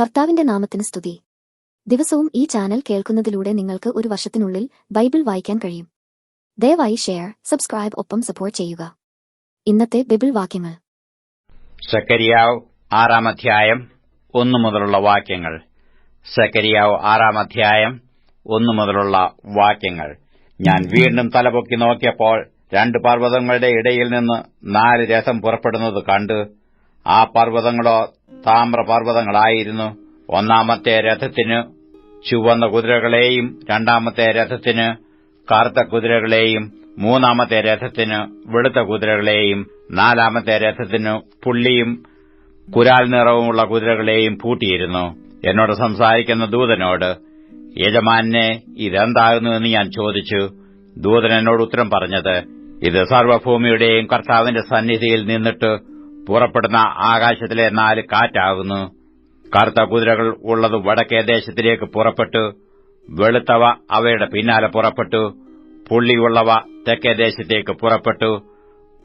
കർത്താവിന്റെ നാമത്തിന് സ്തുതി. ദിവസവും ഈ ചാനൽ കേൾക്കുന്നതിലൂടെ നിങ്ങൾക്ക് ഒരു വർഷത്തിനുള്ളിൽ ബൈബിൾ വായിക്കാൻ കഴിയും. ദയവായി ഷെയർ സബ്സ്ക്രൈബ് ഒപ്പം സപ്പോർട്ട് ചെയ്യുക. ഇന്നത്തെ ബൈബിൾ വാക്യങ്ങൾ. സക്കരിയാവ് ആറാം അധ്യായം ഒന്നു മുതലുള്ള വാക്യങ്ങൾ. സക്കരിയാവ് ആറാം അധ്യായം ഒന്നു മുതലുള്ള വാക്യങ്ങൾ. ഞാൻ വീണ്ടും തലപൊക്കി നോക്കിയപ്പോൾ രണ്ട് പർവതങ്ങളുടെ ഇടയിൽ നിന്ന് നാല് രഥം പുറപ്പെടുന്നത് കണ്ടു ആ പർവതങ്ങളോ താമ്രപർവതങ്ങളായിരുന്നു. ഒന്നാമത്തെ രഥത്തിന് ചുവന്ന കുതിരകളെയും രണ്ടാമത്തെ രഥത്തിന് കറുത്ത കുതിരകളെയും മൂന്നാമത്തെ രഥത്തിന് വെളുത്ത കുതിരകളെയും നാലാമത്തെ രഥത്തിന് പുള്ളിയും കുരാൽ നിറവുമുള്ള കുതിരകളെയും പൂട്ടിയിരുന്നു. എന്നോട് സംസാരിക്കുന്ന ദൂതനോട് യജമാനെ ഇതെന്താകുന്നുവെന്ന് ഞാൻ ചോദിച്ചു. ദൂതൻ എന്നോട് ഉത്തരം പറഞ്ഞത് ഇത് സർവഭൂമിയുടെയും കർത്താവിന്റെ സന്നിധിയിൽ നിന്നിട്ട് പുറപ്പെടുന്ന ആകാശത്തിലെ നാല് കാറ്റാകുന്നു. കറുത്ത കുതിരകൾ ഉള്ളത് വടക്കേ ദേശത്തിലേക്ക് പുറപ്പെട്ടു. വെളുത്തവ അവയുടെ പിന്നാലെ പുറപ്പെട്ടു. പുള്ളിയുള്ളവ തെക്കേ ദേശത്തേക്ക് പുറപ്പെട്ടു.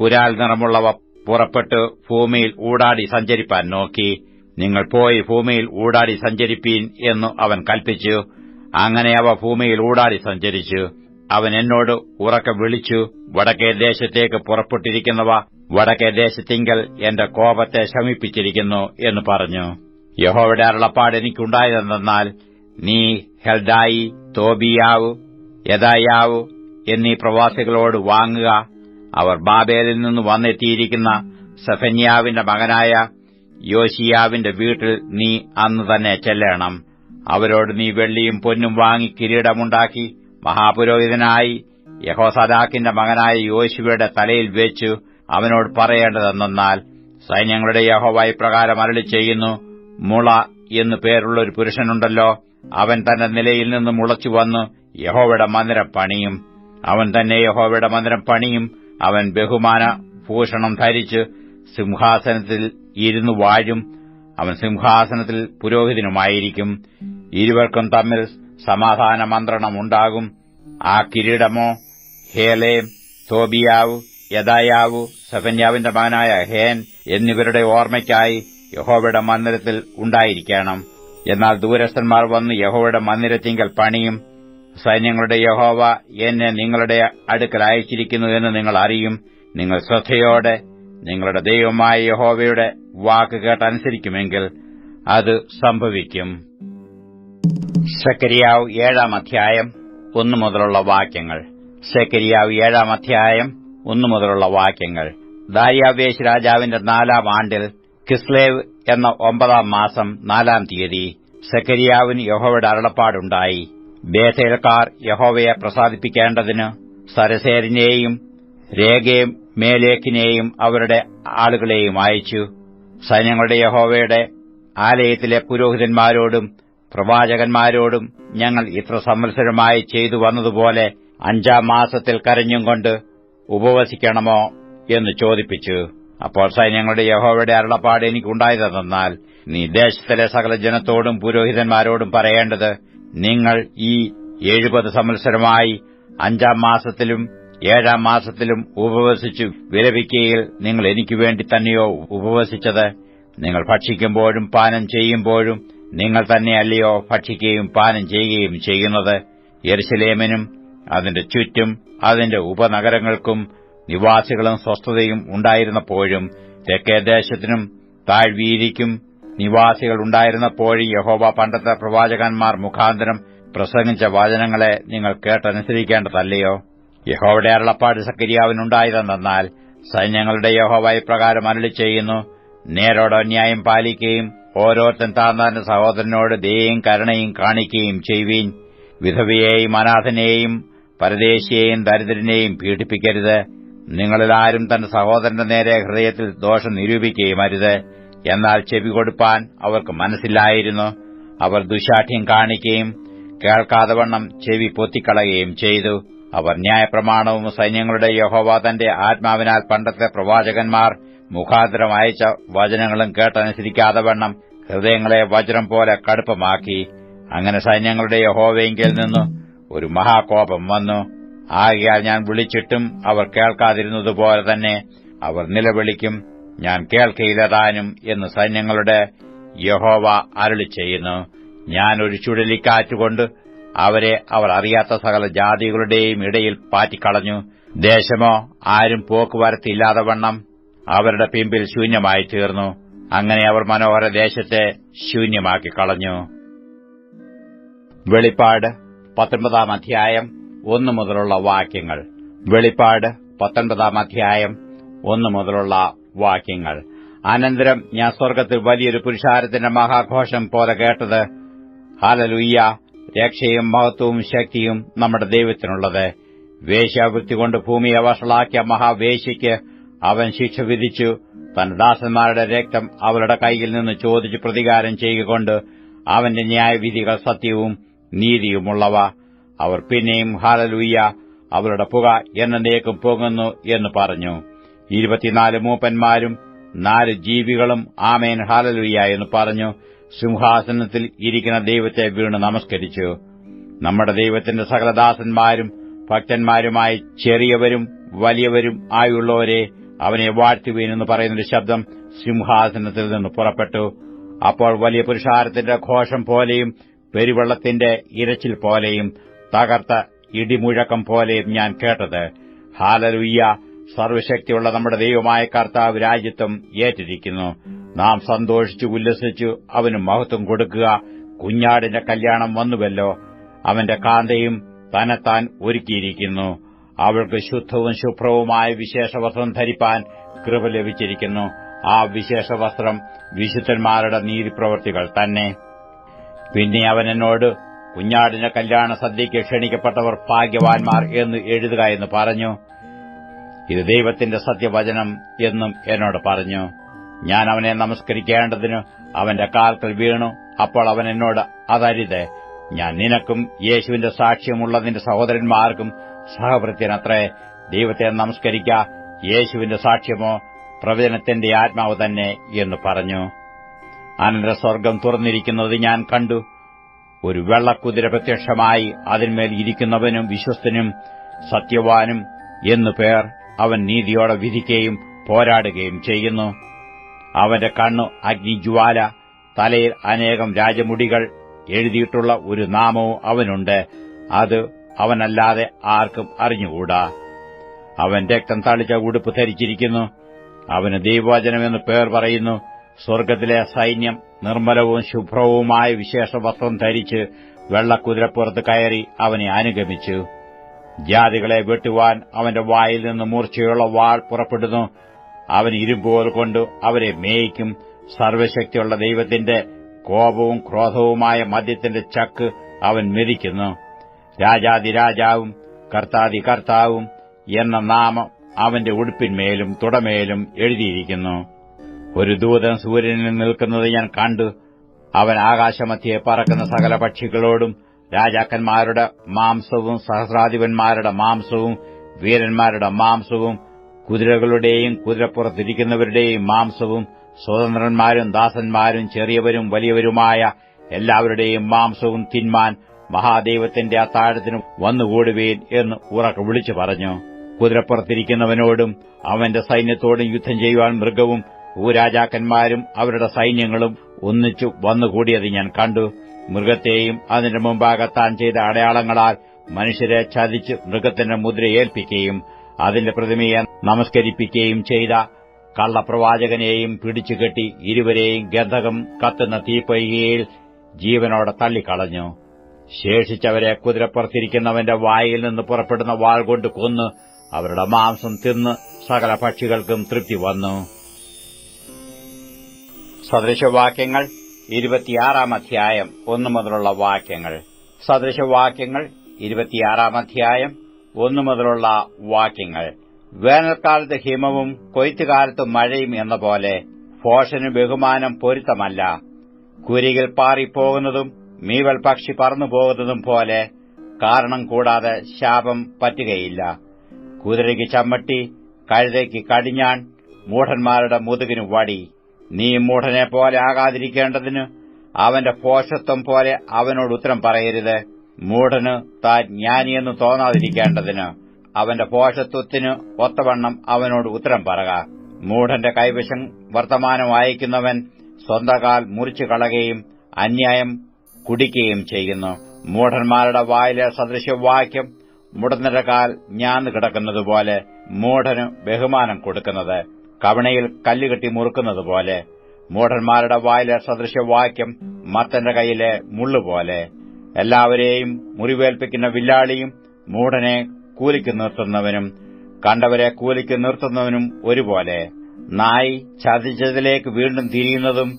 കുരാൽ നിറമുള്ളവ പുറപ്പെട്ടു. ഭൂമിയിൽ ഊടാടി സഞ്ചരിപ്പാൻ നോക്കി. നിങ്ങൾ പോയി ഭൂമിയിൽ ഊടാടി സഞ്ചരിപ്പീൻ എന്നു അവൻ കൽപ്പിച്ചു. അങ്ങനെ അവ ഭൂമിയിൽ ഊടാടി സഞ്ചരിച്ചു. അവൻ എന്നോട് ഉറക്കെ വിളിച്ചു. വടക്കേ ദേശത്തേക്ക് പുറപ്പെട്ടിരിക്കുന്നവ വടക്കേ ദേശത്തിങ്കൽ എന്റെ കോപത്തെ ശമിപ്പിച്ചിരിക്കുന്നു എന്ന് പറഞ്ഞു. യഹോവയുടെ അരുളപ്പാട് എനിക്കുണ്ടായതെന്നാൽ നീ ഹെൽഡായി തോബിയാവു യദായാവു എന്നീ പ്രവാസികളോട് വാങ്ങുക. അവർ ബാബേലിൽ നിന്ന് വന്നെത്തിയിരിക്കുന്ന സഫന്യാവിന്റെ മകനായ യോശിയാവിന്റെ വീട്ടിൽ നീ അന്ന് തന്നെ ചെല്ലണം. അവരോട് നീ വെള്ളിയും പൊന്നും വാങ്ങി കിരീടമുണ്ടാക്കി മഹാപുരോഹിതനായി യഹോസദാക്കിന്റെ മകനായ യോശുവയുടെ തലയിൽ വെച്ചു. അവനോട് പറയേണ്ടതെന്നാൽ സൈന്യങ്ങളുടെ യഹോവ പ്രകാരം അരളി ചെയ്യുന്നു മുള എന്നു പേരുള്ള ഒരു പുരുഷനുണ്ടല്ലോ അവൻ തന്റെ നിലയിൽ നിന്ന് മുളച്ചു വന്ന് യഹോവയുടെ മന്ദിരം പണിയും. അവൻ തന്നെ യഹോവയുടെ മന്ദിരം പണിയും. അവൻ ബഹുമാന ഭൂഷണം ധരിച്ച് സിംഹാസനത്തിൽ ഇരുന്നു വാഴും. അവൻ സിംഹാസനത്തിൽ പുരോഹിതനുമായിരിക്കും. ഇരുവർക്കും തമ്മിൽ സമാധാന മന്ത്രണമുണ്ടാകും ആ കിരീടമോ ഹേലേം തോബിയാവു യദായാവു സഫന്യാവിന്റെ മകനായ ഹേൻ എന്നിവരുടെ ഓർമ്മയ്ക്കായി യഹോവയുടെ മന്ദിരത്തിൽ ഉണ്ടായിരിക്കണം. എന്നാൽ ദൂരസ്ഥന്മാർ വന്ന് യഹോവയുടെ മന്ദിരത്തിങ്കൽ പണിയും സൈന്യങ്ങളുടെ യഹോവ എന്നെ നിങ്ങളുടെ അടുക്കൽ അയച്ചിരിക്കുന്നു എന്ന് നിങ്ങൾ അറിയും. നിങ്ങൾ ശ്രദ്ധയോടെ നിങ്ങളുടെ ദൈവമായ യഹോവയുടെ വാക്ക് കേട്ടനുസരിക്കുമെങ്കിൽ അത് സംഭവിക്കും. സെക്കരിയാവ് ഏഴാം അധ്യായം ഒന്നു മുതലുള്ള വാക്യങ്ങൾ. സെക്കരിയാവ് ഏഴാം അധ്യായം ഒന്നു മുതലുള്ള വാക്യങ്ങൾ. ദാര്യാവേശ് രാജാവിന്റെ നാലാം ആണ്ടിൽ കിസ്ലേവ് എന്ന ഒമ്പതാം മാസം നാലാം തീയതി സെക്കരിയാവിന് യഹോവയുടെ അരുളപ്പാടുണ്ടായി. ബേസേൽക്കാർ യഹോവയെ പ്രസാദിപ്പിക്കേണ്ടതിന് സരസേരിനെയും രേഖയും മേലേക്കിനെയും അവരുടെ ആളുകളെയും അയച്ചു. സൈന്യങ്ങളുടെ യഹോവയുടെ ആലയത്തിലെ പുരോഹിതന്മാരോടും പ്രവാചകന്മാരോടും ഞങ്ങൾ ഇത്ര സമ്മത്സരമായി ചെയ്തു വന്നതുപോലെ അഞ്ചാം മാസത്തിൽ കരഞ്ഞും കൊണ്ട് ഉപവസിക്കണമോ? എന്ന് ചോദിപ്പിച്ചു. അപ്പോൾ സൈന്യങ്ങളുടെ യഹോവയുടെ അരുളപ്പാട് എനിക്കുണ്ടായതെന്നാൽ നീ ദേശത്തിലെ സകല ജനത്തോടും പുരോഹിതന്മാരോടും പറയേണ്ടത് നിങ്ങൾ ഈ എഴുപത് സംവത്സരമായി അഞ്ചാം മാസത്തിലും ഏഴാം മാസത്തിലും ഉപവസിച്ചു വിരമിക്കയിൽ നിങ്ങൾ എനിക്ക് വേണ്ടി തന്നെയോ ഉപവസിച്ചത്? നിങ്ങൾ ഭക്ഷിക്കുമ്പോഴും പാനം ചെയ്യുമ്പോഴും നിങ്ങൾ തന്നെയല്ലയോ ഭക്ഷിക്കുകയും പാനം ചെയ്യുകയും ചെയ്യുന്നത്? യെരുസലേമിനും അതിന്റെ ചുറ്റും അതിന്റെ ഉപനഗരങ്ങൾക്കും നിവാസികളും സ്വസ്ഥതയും ഉണ്ടായിരുന്നപ്പോഴും തെക്കേ ദേശത്തിനും താഴ്വീതിക്കും നിവാസികൾ ഉണ്ടായിരുന്നപ്പോഴും യഹോവ പണ്ടത്തെ പ്രവാചകന്മാർ മുഖാന്തരം പ്രസംഗിച്ച വചനങ്ങളെ നിങ്ങൾ കേട്ടനുസരിക്കേണ്ടതല്ലയോ? യഹോവയുടെ അരുളപ്പാട് സക്കരിയാവിനുണ്ടായതെന്നാൽ സൈന്യങ്ങളുടെ യഹോവ ഇപ്രകാരം അരളി ചെയ്യുന്നു നേരോട് അന്യായം പാലിക്കുകയും ഓരോരുത്തൻ താന്താന്റെ സഹോദരനോട് ദയയും കരുണയും കാണിക്കുകയും ചെയ്യുവീൻ. വിധവയെയും അനാഥനെയും പരദേശിയെയും ദരിദ്രനെയും പീഡിപ്പിക്കരുത്. നിങ്ങളിൽ ആരും തന്റെ സഹോദരന്റെ നേരെ ഹൃദയത്തിൽ ദോഷം നിരൂപിക്കുകയും അരുത് എന്നാൽ ചെവി കൊടുപ്പാൻ അവർക്ക് മനസ്സില്ലായിരുന്നു. അവർ ദുശാഠ്യം കാണിക്കുകയും കേൾക്കാതെ വണ്ണം ചെവി പൊത്തിക്കളയുകയും ചെയ്തു. അവർ ന്യായപ്രമാണവും സൈന്യങ്ങളുടെ യഹോവ തന്റെ ആത്മാവിനാൽ പണ്ടത്തെ പ്രവാചകന്മാർ മുഖാന്തരം അയച്ച വചനങ്ങളും കേട്ടനുസരിക്കാതെ വണ്ണം ഹൃദയങ്ങളെ വജ്രം പോലെ കടുപ്പമാക്കി. അങ്ങനെ സൈന്യങ്ങളുടെ യഹോവയെങ്കിൽ നിന്നു ഒരു മഹാകോപം വന്നു. ആകയാൽ ഞാൻ വിളിച്ചിട്ടും അവർ കേൾക്കാതിരുന്നതുപോലെ തന്നെ അവർ നിലവിളിക്കും ഞാൻ കേൾക്കയില്ലതാനും എന്ന് സൈന്യങ്ങളുടെ യഹോവ അരുളി ചെയ്യുന്നു. ഞാൻ ഒരു ചുഴലിക്കാറ്റുകൊണ്ട് അവരെ അവർ അറിയാത്ത സകല ജാതികളുടെയും ഇടയിൽ പാറ്റിക്കളഞ്ഞു. ദേശമോ ആരും പോക്കുവരത്തില്ലാതെ വണ്ണം അവരുടെ പിമ്പിൽ ശൂന്യമായി തീർന്നു. അങ്ങനെ അവർ മനോഹര ദേശത്തെ ശൂന്യമാക്കി കളഞ്ഞു. വെളിപ്പാട് പത്തൊൻപതാം അധ്യായം ഒന്നു മുതലുള്ള വാക്യങ്ങൾ. വെളിപ്പാട് പത്തൊൻപതാം അധ്യായം ഒന്നു മുതലുള്ള വാക്യങ്ങൾ. അനന്തരം ഞാൻ സ്വർഗത്തിൽ വലിയൊരു പുരുഷാരത്തിന്റെ മഹാഘോഷം പോലെ കേട്ടത് ഹാലലുയ്യ രക്ഷയും മഹത്വവും ശക്തിയും നമ്മുടെ ദൈവത്തിനുള്ളത്. വേശ്യാവൃത്തി കൊണ്ട് ഭൂമിയെ വഷളാക്കിയ മഹാവേശ്യയ്ക്ക് അവൻ ശിക്ഷ വിധിച്ചു. തന്റെ ദാസന്മാരുടെ രക്തം അവരുടെ കൈയിൽ നിന്ന് ചോദിച്ച് പ്രതികാരം ചെയ്യുകൊണ്ട് അവന്റെ ന്യായവിധികൾ സത്യവും നീതിയുമുള്ളവ. അവർ പിന്നെയും ഹാലലുയ്യ അവരുടെ പുക എന്നേക്കും പോകുന്നു എന്ന് പറഞ്ഞു. ഇരുപത്തിനാല് മൂപ്പന്മാരും നാല് ജീവികളും ആമേൻ ഹാലലുയ്യ എന്ന് പറഞ്ഞു. സിംഹാസനത്തിൽ ഇരിക്കുന്ന ദൈവത്തെ വീണ് നമസ്കരിച്ചു. നമ്മുടെ ദൈവത്തിന്റെ സകലദാസന്മാരും ഭക്തന്മാരുമായി ചെറിയവരും വലിയവരും ആയുള്ളവരെ അവനെ വാഴ്ത്തുവീനെന്ന് പറയുന്നൊരു ശബ്ദം സിംഹാസനത്തിൽ നിന്ന് പുറപ്പെട്ടു. അപ്പോൾ വലിയ പുരുഷാരത്തിന്റെ ഘോഷം പോലെയും പെരുവെള്ളത്തിന്റെ ഇരച്ചിൽ പോലെയും തകർത്ത ഇടിമുഴക്കം പോലെ ഞാൻ കേട്ടത്. ഹാലലുയ്യ. സർവശക്തിയുള്ള നമ്മുടെ ദൈവമായ കർത്താവ് രാജ്യത്വം ഏറ്റിരിക്കുന്നു. നാം സന്തോഷിച്ചു ഉല്ലസിച്ചു അവന് മഹത്വം കൊടുക്കുക. കുഞ്ഞാടിന്റെ കല്യാണം വന്നുവല്ലോ. അവന്റെ കാന്തയും തന്നെത്താൻ ഒരുക്കിയിരിക്കുന്നു. അവൾക്ക് ശുദ്ധവും ശുഭ്രവുമായ വിശേഷവസ്ത്രം ധരിപ്പാൻ കൃപ ലഭിച്ചിരിക്കുന്നു. ആ വിശേഷ വസ്ത്രം വിശുദ്ധന്മാരുടെ നീതിപ്രവൃത്തികൾ തന്നെ. പിന്നെ അവൻ എന്നോട് കുഞ്ഞാടിന്റെ കല്യാണ സദ്യയ്ക്ക് ക്ഷണിക്കപ്പെട്ടവർ ഭാഗ്യവാൻമാർ എന്ന് എഴുതുക എന്ന് പറഞ്ഞു. ഇത് ദൈവത്തിന്റെ സത്യവചനം എന്നും എന്നോട് പറഞ്ഞു. ഞാൻ അവനെ നമസ്കരിക്കേണ്ടതിന് അവന്റെ കാൽക്കൽ വീണു. അപ്പോൾ അവൻ എന്നോട് അതരുത് ഞാൻ നിനക്കും യേശുവിന്റെ സാക്ഷ്യമുള്ള നിന്റെ സഹോദരന്മാർക്കും സഹവൃത്തിനത്രേ ദൈവത്തെ നമസ്കരിക്ക യേശുവിന്റെ സാക്ഷ്യമോ പ്രവചനത്തിന്റെ ആത്മാവ് തന്നെ എന്ന് പറഞ്ഞു. അനന്തര സ്വർഗം തുറന്നിരിക്കുന്നത് ഞാൻ കണ്ടു. ഒരു വെള്ളക്കുതിര പ്രത്യക്ഷമായി അതിന്മേൽ ഇരിക്കുന്നവനും വിശ്വസ്തനും സത്യവാനും എന്നു പേർ അവൻ നീതിയോടെ വിധിക്കുകയും പോരാടുകയും ചെയ്യുന്നു. അവന്റെ കണ്ണു അഗ്നിജ്വാല തലയിൽ അനേകം രാജമുടികൾ എഴുതിയിട്ടുള്ള ഒരു നാമവും അവനുണ്ട്. അത് അവനല്ലാതെ ആർക്കും അറിഞ്ഞുകൂടാ. അവൻ രക്തം തളിച്ച ഉടുപ്പ് ധരിച്ചിരിക്കുന്നു. അവന് ദൈവവചനമെന്ന് പേർ പറയുന്നു. സ്വർഗത്തിലെ സൈന്യം നിർമ്മലവും ശുഭ്രവുമായ വിശേഷ വസ്ത്രം ധരിച്ച് വെള്ളക്കുതിരപ്പുറത്ത് കയറി അവനെ അനുഗമിച്ചു. ജാതികളെ വെട്ടുവാൻ അവന്റെ വായിൽ നിന്ന് മൂർച്ചയുള്ള വാൾ പുറപ്പെടുന്നു. അവൻ ഇരുമ്പോൽ കൊണ്ട് അവരെ മേയിക്കും. സർവശക്തിയുള്ള ദൈവത്തിന്റെ കോപവും ക്രോധവുമായ മദ്യത്തിന്റെ ചക്ക് അവൻ മെതിക്കുന്നു. രാജാതിരാജാവും കർത്താതി കർത്താവും എന്ന നാമം അവന്റെ ഉടുപ്പിന്മേലും തുടമേലും എഴുതിയിരിക്കുന്നു. ഒരു ദൂതൻ സൂര്യനിൽ നിൽക്കുന്നത് ഞാൻ കണ്ടു. അവൻ ആകാശമധ്യേ പറക്കുന്ന സകല പക്ഷികളോടും രാജാക്കന്മാരുടെ മാംസവും സഹസ്രാധിപന്മാരുടെ മാംസവും വീരന്മാരുടെ മാംസവും കുതിരകളുടെയും കുതിരപ്പുറത്തിരിക്കുന്നവരുടെയും മാംസവും സ്വതന്ത്രന്മാരും ദാസന്മാരും ചെറിയവരും വലിയവരുമായ എല്ലാവരുടെയും മാംസവും തിന്മാൻ മഹാദൈവത്തിന്റെ അത്താഴത്തിന് വന്നുകൂടുവീൻ എന്ന് ഉറക്കെ വിളിച്ചു പറഞ്ഞു. കുതിരപ്പുറത്തിരിക്കുന്നവനോടും അവന്റെ സൈന്യത്തോടും യുദ്ധം ചെയ്യുവാൻ മൃഗവും ഭൂരാജാക്കന്മാരും അവരുടെ സൈന്യങ്ങളും ഒന്നിച്ചു വന്നുകൂടിയത് ഞാൻ കണ്ടു. മൃഗത്തെയും അതിന്റെ മുമ്പാകെ താൻ ചെയ്ത അടയാളങ്ങളാൽ മനുഷ്യരെ ചതിച്ച് മൃഗത്തിന്റെ മുദ്ര ഏൽപ്പിക്കുകയും അതിന്റെ പ്രതിമയെ നമസ്കരിപ്പിക്കുകയും ചെയ്ത കള്ളപ്രവാചകനെയും പിടിച്ചുകെട്ടി ഇരുവരെയും ഗന്ധകം കത്തുന്ന തീപ്പൊയ്കയിൽ ജീവനോടെ തള്ളിക്കളഞ്ഞു. ശേഷിച്ചവരെ കുതിരപ്പുറത്തിരിക്കുന്നവന്റെ വായിൽ നിന്ന് പുറപ്പെടുന്ന വാൾ കൊണ്ട് കൊന്ന് അവരുടെ മാംസം തിന്ന് സകല പക്ഷികൾക്കും തൃപ്തി വന്നു. സദൃശവാക്യങ്ങൾ ഇരുപത്തിയാറാം അധ്യായം ഒന്നു മുതലുള്ള വാക്യങ്ങൾ. സദൃശവാക്യങ്ങൾ ഇരുപത്തിയാറാം അധ്യായം ഒന്നു മുതലുള്ള വാക്യങ്ങൾ. വേനൽക്കാലത്ത് ഹിമവും കൊയ്ത്തുകാലത്ത് മഴയും എന്ന പോലെ ഫോഷന് ബഹുമാനം പൊരുത്തമല്ല. കുരികിൽ പാറിപ്പോകുന്നതും മീവൽ പക്ഷി പറന്നു പോകുന്നതും പോലെ കാരണം കൂടാതെ ശാപം പറ്റുകയില്ല. കുതിരയ്ക്ക് ചമ്മട്ടി കഴുതയ്ക്ക് കടിഞ്ഞാൺ മൂഢന്മാരുടെ മുതുകിന് വടി. നീ മൂഢനെ പോലെ ആകാതിരിക്കേണ്ടതിന് അവന്റെ പോഷത്വം പോലെ അവനോട് ഉത്തരം പറയരുത്. മൂഢന് താൻ ജ്ഞാനിയെന്ന് തോന്നാതിരിക്കേണ്ടതിന് അവന്റെ പോഷത്വത്തിന് ഒത്തവണ്ണം അവനോട് ഉത്തരം പറക. മൂഢന്റെ കൈവശം വർത്തമാനം വായിക്കുന്നവൻ സ്വന്തകാൽ മുറിച്ചു കളയുകയും അന്യായം കുടിക്കുകയും ചെയ്യുന്നു. മൂഢന്മാരുടെ വായിലെ സദൃശവാക്യം മുടന്നിടക്കാൽ ഞാൻ കിടക്കുന്നതുപോലെ മൂഢന് ബഹുമാനം കൊടുക്കുന്നത്. കവണയിൽ കല്ലുകെട്ടി മുറുക്കുന്നത് പോലെ മൂഢന്മാരുടെ വായിലെ സദൃശവാക്യം മത്തന്റെ കൈയിലെ മുള്ളുപോലെ എല്ലാവരെയും മുറിവേൽപ്പിക്കുന്ന വില്ലാളിയും മൂഢനെ കൂലിക്ക് നിർത്തുന്നവനും കണ്ടവരെ കൂലിക്ക് നിർത്തുന്നവനും ഒരുപോലെ നായി ചതിച്ചതിലേക്ക് വീണ്ടും തിരിയുന്നതും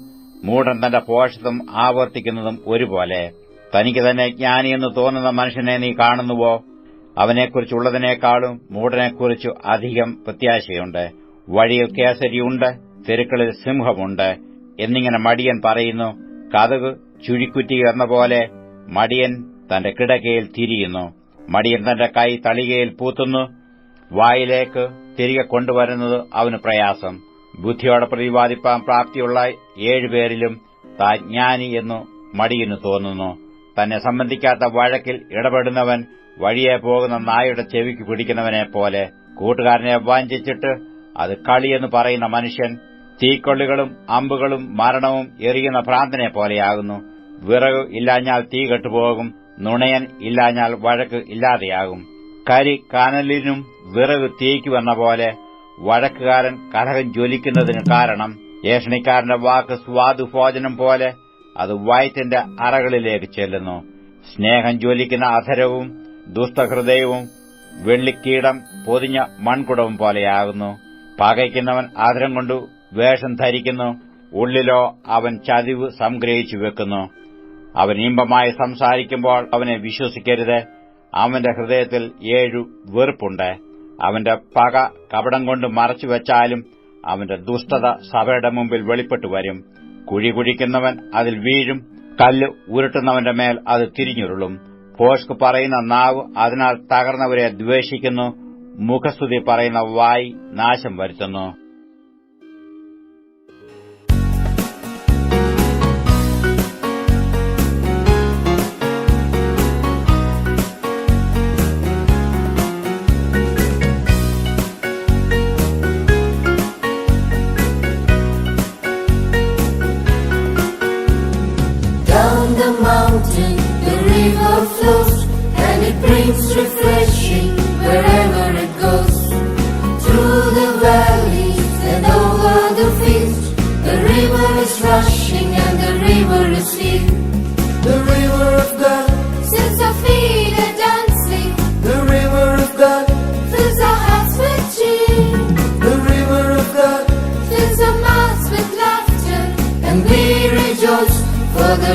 മൂഢൻ തന്റെ പോഷത്വം ആവർത്തിക്കുന്നതും ഒരുപോലെ. തനിക്ക് തന്നെ ജ്ഞാനിയെന്ന് തോന്നുന്ന മനുഷ്യനെ നീ കാണുന്നുവോ? അവനെക്കുറിച്ചുള്ളതിനേക്കാളും മൂഢനെക്കുറിച്ചു അധികം പ്രത്യാശയുണ്ട്. വഴിയിൽ കേസരിയുണ്ട് തെരുക്കളിൽ സിംഹമുണ്ട് എന്നിങ്ങനെ മടിയൻ പറയുന്നു കഥകു ചുഴിക്കുറ്റി എന്ന പോലെ മടിയൻ തന്റെ കിടക്കയിൽ തിരിയുന്നു. മടിയൻ തന്റെ കൈ തളികയിൽ പൂത്തുന്നു. വായിലേക്ക് തിരികെ കൊണ്ടുവരുന്നത് അവന് പ്രയാസം. ബുദ്ധിയോടെ പ്രതിപാദിപ്പാൻ പ്രാപ്തിയുള്ള ഏഴുപേരിലും താൻ ജ്ഞാനി എന്നു മടിയന് തോന്നുന്നു. തന്നെ സംബന്ധിക്കാത്ത വഴക്കിൽ ഇടപെടുന്നവൻ വഴിയെ പോകുന്ന നായുടെ ചെവിക്ക് പിടിക്കുന്നവനെ പോലെ കൂട്ടുകാരനെ വാഞ്ചിച്ചിട്ട് അത് കളിയെന്ന് പറയുന്ന മനുഷ്യൻ തീക്കൊള്ളികളും അമ്പുകളും മരണവും എറിയുന്ന ഭ്രാന്തനെ പോലെയാകുന്നു. വിറക് ഇല്ലാഞ്ഞാൽ തീ കെട്ടുപോകും നുണയൻ ഇല്ലാഞ്ഞാൽ വഴക്ക് ഇല്ലാതെയാകും. കരി കാനലിനും വിറക് തീയ്ക്കുമെന്ന പോലെ വഴക്കുകാരൻ കലഹം ജ്വലിക്കുന്നതിന് കാരണം ഏഷണിക്കാരന്റെ വാക്ക് സ്വാദുഭോജനം പോലെ അത് വയറ്റിന്റെ അറകളിലേക്ക് ചെല്ലുന്നു. സ്നേഹം ജ്വലിക്കുന്ന അധരവും ദുസ്തഹൃദയവും വെള്ളിക്കീടം പൊതിഞ്ഞ മൺകുടവും പോലെയാകുന്നു. പകയ്ക്കുന്നവൻ ആദരം കൊണ്ടു വേഷം ധരിക്കുന്നു. ഉള്ളിലോ അവൻ ചതിവ് സംഗ്രഹിച്ചു വെക്കുന്നു. അവൻ ഇമ്പമായി സംസാരിക്കുമ്പോൾ അവനെ വിശ്വസിക്കരുത്. അവന്റെ ഹൃദയത്തിൽ ഏഴു വെറുപ്പുണ്ട്. അവന്റെ പക കപടം കൊണ്ട് മറച്ചുവെച്ചാലും അവന്റെ ദുഷ്ടത സഭയുടെ മുമ്പിൽ വെളിപ്പെട്ടു വരും. കുഴി കുഴിക്കുന്നവൻ അതിൽ വീഴും. കല്ല് ഉരുട്ടുന്നവന്റെ മേൽ അത് തിരിഞ്ഞുരുളും. പോഷ്ക് പറയുന്ന നാവ് അതിനാൽ തകർന്നവരെ ദ്വേഷിക്കുന്നു. മുഖസ്തുതി പറയുന്ന വായ് നാശം വരുത്തുന്നു.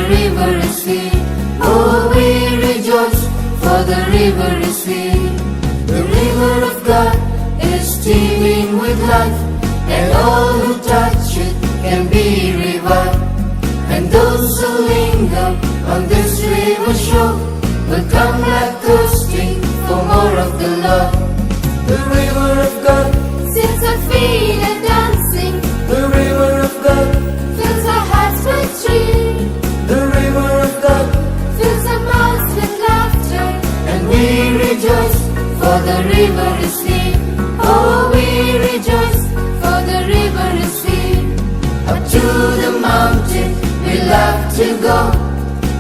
River is here. Oh, we rejoice, for the river is here. The river of God is teeming with life, and all who touch it can be revived. And those who linger on this river shore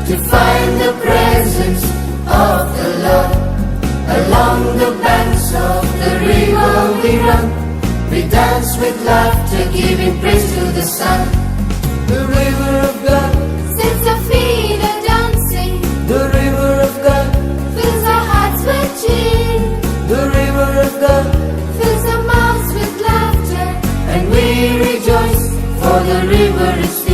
to find the presence of the Lord. Along the banks of the river we run, we dance with laughter, giving praise to the sun. The river of God sets our feet a dancing. The river of God fills our hearts with cheer. The river of God fills our mouths with laughter, and we rejoice for the river is.